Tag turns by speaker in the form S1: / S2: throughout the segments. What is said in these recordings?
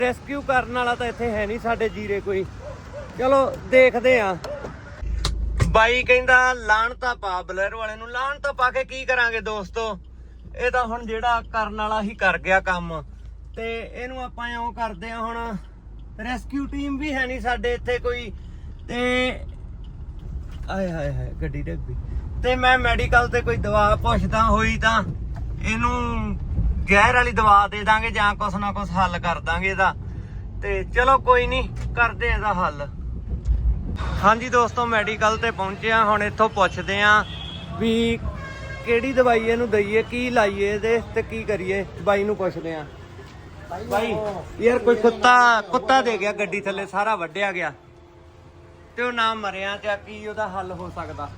S1: Rescue ਕਰਨ ਵਾਲਾ ਤਾਂ ਇੱਥੇ ਹੈ ਨਹੀਂ ਸਾਡੇ ਜੀਰੇ ਕੋਈ। ਚਲੋ, ਦੇਖਦੇ ਆ ਬਾਈ ਕਹਿੰਦਾ ਲਾਣ ਤਾਂ ਪਾ, ਬਲੇਰੋ ਵਾਲੇ ਨੂੰ ਲਾਣ ਤਾਂ ਪਾ ਕੇ ਕੀ ਕਰਾਂਗੇ ਦੋਸਤੋ? ਇਹ ਤਾਂ ਹੁਣ ਜਿਹੜਾ ਕਰਨ ਵਾਲਾ ਹੀ ਕਰ ਗਿਆ ਕੰਮ। ਤੇ ਇਹਨੂੰ ਆਪਾਂ ਇਉਂ ਕਰਦੇ ਆ ਹੁਣ, ਰੈਸਕਿਊ ਟੀਮ ਵੀ ਹੈ ਨਹੀਂ ਸਾਡੇ ਇੱਥੇ ਕੋਈ। ਤੇ ਆਏ ਹਾਏ ਹਾਏ, ਗੱਡੀ ਡਿੱਗ ਪਈ। ਤੇ ਮੈਂ ਮੈਡੀਕਲ ਤੇ ਕੋਈ ਦਵਾ ਪੁੱਛਦਾ ਹੋਈ ਤਾਂ ਇਹਨੂੰ ਜ਼ਹਿਰ ਵਾਲੀ ਦਵਾ ਦੇ ਦਾਂਗੇ ਜਾਂ ਕੁਛ ਨਾ ਕੁਛ ਹੱਲ ਕਰ ਦਾਂਗੇ ਇਹਦਾ। ਤੇ ਚਲੋ ਕੋਈ ਨਹੀਂ ਕਰਦੇ ਇਹਦਾ ਹੱਲ। ਹਾਂਜੀ ਦੋਸਤੋ ਮੈਡੀਕਲ ਤੇ ਪਹੁੰਚਿਆ ਹੁਣ ਇੱਥੋਂ ਪੁੱਛਦੇ ਆ ਵੀ ਕਿਹੜੀ ਦਵਾਈ ਇਹਨੂੰ ਦਈਏ, ਕੀ ਲਾਈਏ ਇਹਦੇ ਤੇ ਕੀ ਕਰੀਏ? ਬਾਈ ਨੂੰ ਪੁੱਛਦੇ ਆ ਬਾਈ, ਯਾਰ ਕੋਈ ਕੁੱਤਾ ਕੁੱਤਾ ਦੇ ਗਿਆ ਗੱਡੀ ਥੱਲੇ, ਸਾਰਾ ਵੱਢਿਆ ਗਿਆ। ਤੇ ਉਹ ਨਾ ਮਰਿਆ ਤੇ ਕੀ ਉਹਦਾ ਹੱਲ ਹੋ ਸਕਦਾ?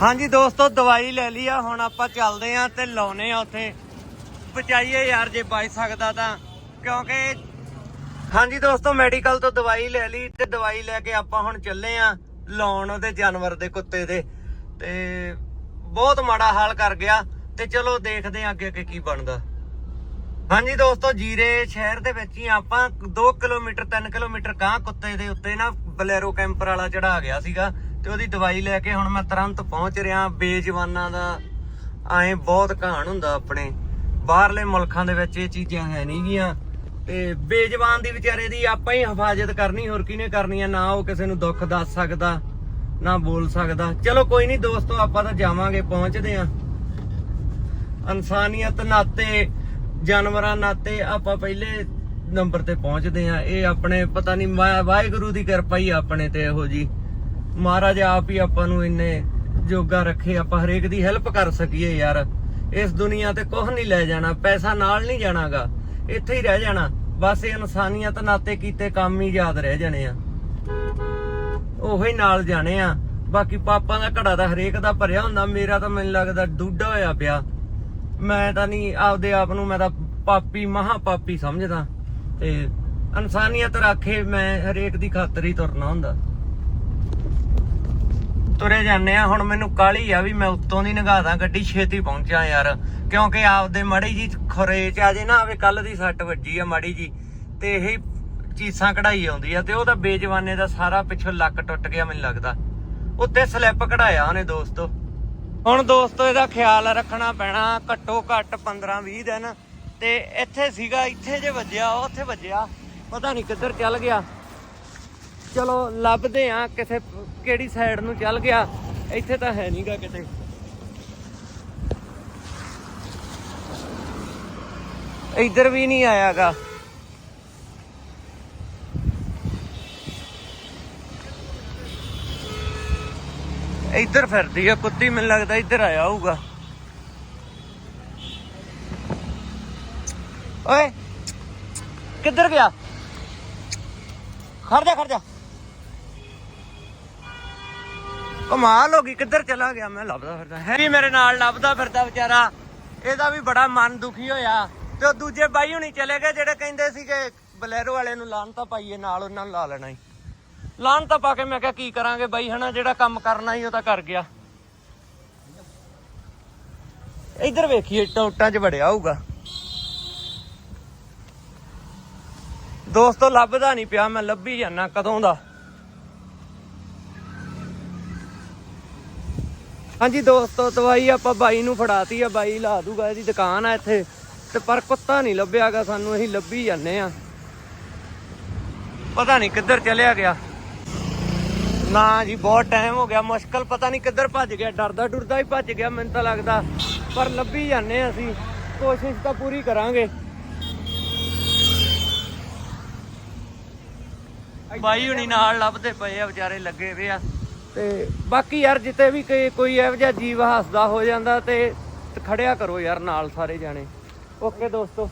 S1: ਹਾਂਜੀ ਦੋਸਤੋ, ਦਵਾਈ ਲੈ ਲਈ ਆ, ਹੁਣ ਆਪਾਂ ਚੱਲਦੇ ਆ ਤੇ ਲਾਉਨੇ ਆ ਉੱਥੇ। ਬਚਾਈਏ ਯਾਰ ਜੇ ਬਚ ਸਕਦਾ ਤਾਂ, ਕਿਉਂਕਿ ਹਾਂਜੀ ਦੋਸਤੋ, ਮੈਡੀਕਲ ਤੋਂ ਦਵਾਈ ਲੈ ਲਈ ਤੇ ਦਵਾਈ ਲੈ ਕੇ ਆਪਾਂ ਹੁਣ ਚੱਲੇ ਆ ਲਾਉਣ ਉਹਦੇ ਜਾਨਵਰ ਦੇ ਕੁੱਤੇ ਦੇ। ਤੇ ਬਹੁਤ ਮਾੜਾ ਹਾਲ ਕਰ ਗਿਆ ਤੇ ਚਲੋ ਦੇਖਦੇ ਆ ਅੱਗੇ ਅੱਗੇ ਕੀ ਬਣਦਾ। ਹਾਂਜੀ ਦੋਸਤੋ, ਜੀਰੇ ਸ਼ਹਿਰ ਦੇ ਵਿੱਚ ਹੀ ਆਪਾਂ। 2 ਕਿਲੋਮੀਟਰ 3 ਕਿਲੋਮੀਟਰ ਗਾਂ ਕੁੱਤੇ ਦੇ ਉੱਤੇ ਨਾ ਬਲੇਰੋ ਕੈਂਪਰ ਵਾਲਾ ਚੜਾ ਗਿਆ ਸੀਗਾ। ਤੇ ਉਹਦੀ ਦਵਾਈ ਲੈ ਕੇ ਹੁਣ ਮੈਂ ਤੁਰੰਤ ਪਹੁੰਚ ਰਿਹਾ, ਬੇਜਵਾਨਾਂ ਦਾ। ਐਂ ਬਹੁਤ ਘਾਣ ਹੁੰਦਾ ਆਪਣੇ। ਬਾਹਰਲੇ ਮੁਲਕਾਂ ਦੇ ਵਿੱਚ ਇਹ ਚੀਜ਼ਾਂ ਹੈ ਨਹੀਂ ਗੀਆਂ। ਤੇ ਬੇਜਵਾਨ ਦੀ ਵਿਚਾਰੇ ਦੀ ਆਪਾਂ ਹੀ ਹਿਫਾਜ਼ਤ ਕਰਨੀ, ਹੋਰ ਕਿਹਨੇ ਕਰਨੀ ਆ? ਨਾ ਉਹ ਕਿਸੇ ਨੂੰ ਦੁੱਖ ਦੱਸ ਸਕਦਾ, ਨਾ ਬੋਲ ਸਕਦਾ। ਚਲੋ ਕੋਈ ਨਹੀਂ ਦੋਸਤੋ, ਆਪਾਂ ਤਾਂ ਜਾਵਾਂਗੇ, ਪਹੁੰਚਦੇ ਆਂ ਇਨਸਾਨੀਅਤ ਨਾਤੇ, ਜਾਨਵਰਾਂ ਨਾਤੇ ਆਪਾਂ ਪਹਿਲੇ ਨੰਬਰ ਤੇ ਪਹੁੰਚਦੇ ਆ ਇਹ ਆਪਣੇ, ਪਤਾ ਨਹੀਂ ਵਾਹਿਗੁਰੂ ਦੀ ਕਿਰਪਾ ਹੀ ਆਪਣੇ ਤੇ ਇਹੋ ਜੀ। ਮਹਾਰਾਜ ਆਪ ਹੀ ਆਪਾਂ ਨੂੰ ਇੰਨੇ ਜੋਗਾ ਰੱਖੇ, ਆਪਾਂ ਹਰੇਕ ਦੀ ਹੈਲਪ ਕਰ ਸਕੀਏ ਯਾਰ। ਇਸ ਦੁਨੀਆ ਤੇ ਕੁਝ ਨਹੀਂ ਲੈ ਜਾਣਾ, ਪੈਸਾ ਨਾਲ ਨਹੀਂ ਜਾਣਾਗਾ। ਇੱਥੇ ਹੀ ਰਹਿ ਜਾਣਾ। ਬਸ ਇਹ ਇਨਸਾਨੀਅਤ ਨਾਤੇ ਕੀਤੇ ਕੰਮ ਹੀ ਯਾਦ ਰਹਿ ਜਾਣੇ ਆ। ਉਹੀ ਨਾਲ ਜਾਣੇ ਆ। ਬਾਕੀ ਪਾਪਾਂ ਦਾ ਘੜਾ ਤਾਂ ਹਰੇਕ ਦਾ ਭਰਿਆ ਹੁੰਦਾ, ਮੇਰਾ ਤਾਂ ਮੈਨੂੰ ਲੱਗਦਾ ਡੂਡਾ ਹੋਇਆ ਪਿਆ। ਮੈਂ ਤਾਂ ਨਹੀਂ, ਆਪਦੇ ਆਪ ਨੂੰ ਮੈਂ ਤਾਂ ਪਾਪੀ ਮਹਾ ਪਾਪੀ ਸਮਝਦਾ। ਤੇ ਇਨਸਾਨੀਅਤ ਰੱਖੇ ਮੈਂ ਹਰੇਕ ਦੀ ਖਾਤਰ ਹੀ ਤੁਰਨਾ ਹੁੰਦਾ। ਤੁਰੇ ਜਾਂਦੇ ਆ, ਹੁਣ ਮੈਨੂੰ ਕਾਲੀ ਆ ਵੀ ਮੈਂ ਉੱਤੋਂ ਦੀ ਨਗਾਦਾ ਗੱਡੀ ਛੇਤੀ ਪਹੁੰਚਾਂ ਯਾਰ। ਕਿਉਂਕਿ ਆਪਦੇ ਮੜੀ ਜੀ ਖਰੇ ਚ ਆ ਜੇ ਨਾ ਆਵੇ ਕੱਲ ਦੀ ਸੱਟ ਵੱਜੀ ਆ ਮਾੜੀ ਜੀ ਤੇ ਇਹ ਚੀਸਾਂ ਕਢਾਈ ਆਉਂਦੀ ਆ, ਤੇ ਉਹਦਾ ਬੇਜਵਾਨੇ ਦਾ ਸਾਰਾ ਪਿੱਛੋਂ ਲੱਕ ਟੁੱਟ ਗਿਆ ਮੈਨੂੰ ਲੱਗਦਾ। ਉੱਤੇ ਸਲਿੱਪ ਕਢਾਇਆ ਉਹਨੇ ਦੋਸਤੋ। ਹੁਣ ਦੋਸਤੋ, ਇਹਦਾ ਖਿਆਲ ਰੱਖਣਾ ਪੈਣਾ ਘੱਟੋ ਘੱਟ 15 20 ਦਿਨ। ਤੇ ਇੱਥੇ ਸੀਗਾ, ਇੱਥੇ ਜੇ ਵੱਜਿਆ, ਉੱਥੇ ਵੱਜਿਆ, ਪਤਾ ਨਹੀਂ ਕਿੱਧਰ ਚੱਲ ਗਿਆ। ਚਲੋ, ਲੱਭਦੇ ਆ ਕਿਸੇ ਕਿਹੜੀ ਸਾਈਡ ਨੂੰ ਚੱਲ ਗਿਆ। ਇੱਥੇ ਤਾਂ ਹੈ ਨਹੀਂਗਾ ਕਿਤੇ। ਇੱਧਰ ਵੀ ਨਹੀਂ ਆਇਆਗਾ। ਇੱਧਰ ਫਿਰਦੀ ਆ ਕੁੱਤੀ, ਮੈਨੂੰ ਲੱਗਦਾ ਇੱਧਰ ਆਇਆ ਹੋਊਗਾ। ਓਏ, ਕਿੱਧਰ ਗਿਆ? ਖੜ ਜਾ ਖੜ ਜਾ। ਕਮਾਲ ਹੋ ਗਈ, ਕਿੱਧਰ ਚਲਾ ਗਿਆ? ਮੈਂ ਲੱਭਦਾ ਫਿਰਦਾ। ਹੈ ਵੀ ਮੇਰੇ ਨਾਲ ਲੱਭਦਾ ਫਿਰਦਾ ਵਿਚਾਰਾ। ਇਹਦਾ ਵੀ ਬੜਾ ਮਨ ਦੁਖੀ ਹੋਇਆ। ਤੇ ਉਹ ਦੂਜੇ ਬਾਈ ਹੁਣੀ ਚਲੇ ਗਏ, ਜਿਹੜੇ ਕਹਿੰਦੇ ਸੀਗੇ, ਬਲੈਰੋ ਵਾਲੇ ਨੂੰ ਲਾਣ ਤਾਂ ਪਾਈਏ, ਨਾਲ ਉਹਨਾਂ ਨੂੰ ਲਾ ਲੈਣਾ ਹੀ ਲਾਣ ਤਾਂ ਪਾ ਕੇ ਮੈਂ ਕਿਹਾ, ਕੀ ਕਰਾਂਗੇ ਬਾਈ, ਹਨਾ, ਜਿਹੜਾ ਕੰਮ ਕਰਨਾ ਹੀ ਉਹ ਤਾਂ ਕਰ ਗਿਆ। ਇੱਧਰ ਵੇਖੀਏ ਟੋਟਾਂ 'ਚ ਵੜਿਆ ਹੋਊਗਾ। ਦੋਸਤੋ, ਲੱਭਦਾ ਨਹੀਂ ਪਿਆ, ਮੈਂ ਲੱਭੀ ਜਾਣਾ ਕਦੋਂ ਦਾ। ਹਾਂਜੀ ਦੋਸਤੋ, ਦਵਾਈ ਆਪਾਂ ਬਾਈ ਨੂੰ ਫੜਾਤੀ ਆ, ਬਾਈ ਲਾ ਦੂਗਾ ਇਹਦੀ ਦੁਕਾਨ ਆ ਇੱਥੇ। ਤੇ ਪਰ ਕੁੱਤਾ ਨਹੀਂ ਲੱਭਿਆਗਾ ਸਾਨੂੰ, ਅਸੀਂ ਲੱਭੀ ਜਾਂਦੇ ਆ। ਪਤਾ ਨਹੀਂ ਕਿੱਧਰ ਚਲਿਆ ਗਿਆ। ਨਾ ਜੀ, ਬਹੁਤ ਟਾਈਮ ਹੋ ਗਿਆ, ਮੁਸ਼ਕਲ ਪਤਾ ਨਹੀਂ ਕਿੱਧਰ ਭੱਜ ਗਿਆ, ਡਰਦਾ ਡੁਰਦਾ ਹੀ ਭੱਜ ਗਿਆ ਮੈਨੂੰ ਤਾਂ ਲੱਗਦਾ। ਪਰ ਲੱਭੀ ਜਾਂਦੇ ਆ ਅਸੀਂ, ਕੋਸ਼ਿਸ਼ ਤਾਂ ਪੂਰੀ ਕਰਾਂਗੇ। ਬਾਈ ਹੁਣੀ ਨਾਲ ਲੱਭਦੇ ਪਏ ਆ, ਵਿਚਾਰੇ ਲੱਗੇ ਵੇ ਆ। ਤੇ ਬਾਕੀ ਯਾਰ ਜਿੱਤੇ ਵੀ ਕੋਈ ਕੋਈ ਇਹੋ ਜਿਹਾ ਜੀਵ ਹੱਸਦਾ ਹੋ ਜਾਂਦਾ ਤੇ ਤੇ ਖੜਿਆ ਕਰੋ ਯਾਰ ਨਾਲ ਸਾਰੇ ਜਾਣੇ। ਓਕੇ ਦੋਸਤੋ।